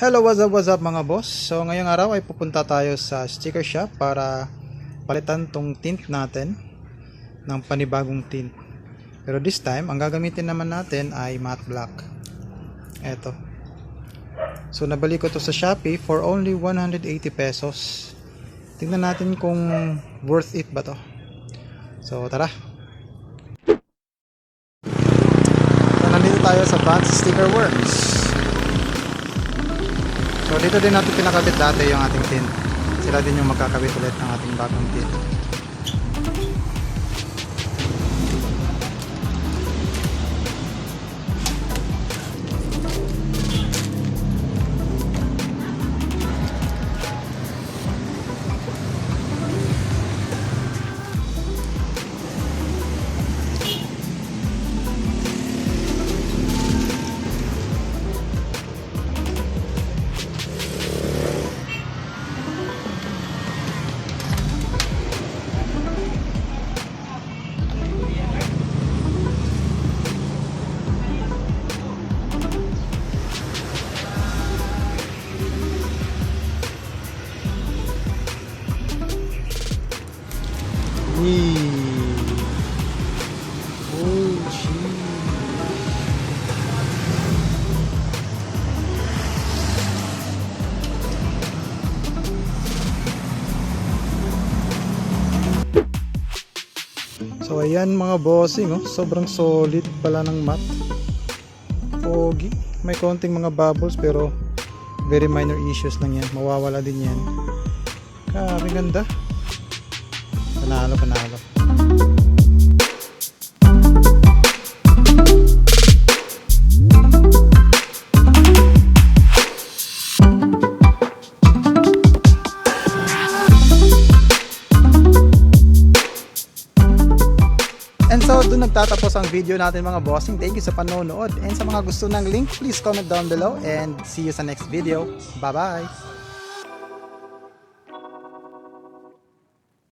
Hello, what's up, what's up mga boss? So ngayong araw ay pupunta tayo sa sticker shop para palitan tong tint natin ng panibagong tint. Pero this time, ang gagamitin naman natin ay matte black. Eto. So nabili ko to sa Shopee for only 180 pesos. Tingnan natin kung worth it ba to. So tara. So, nandito tayo sa Vans Sticker Works. So dito din natin pinakabit dati yung ating tin. Sila din yung magkakabit ulit ng ating bagong tin. Yee. Oh, gee. So ayan mga bossing, oh. sobrang solid pala ng mat. Pogi. May konting mga bubbles pero very minor issues lang yan. Mawawala din yan. Grabe ganda. Panalo, panalo. And so, doon nagtatapos ang video natin mga bossing. Thank you sa panonood. And sa mga gusto ng link, please comment down below and see you sa next video. Bye-bye!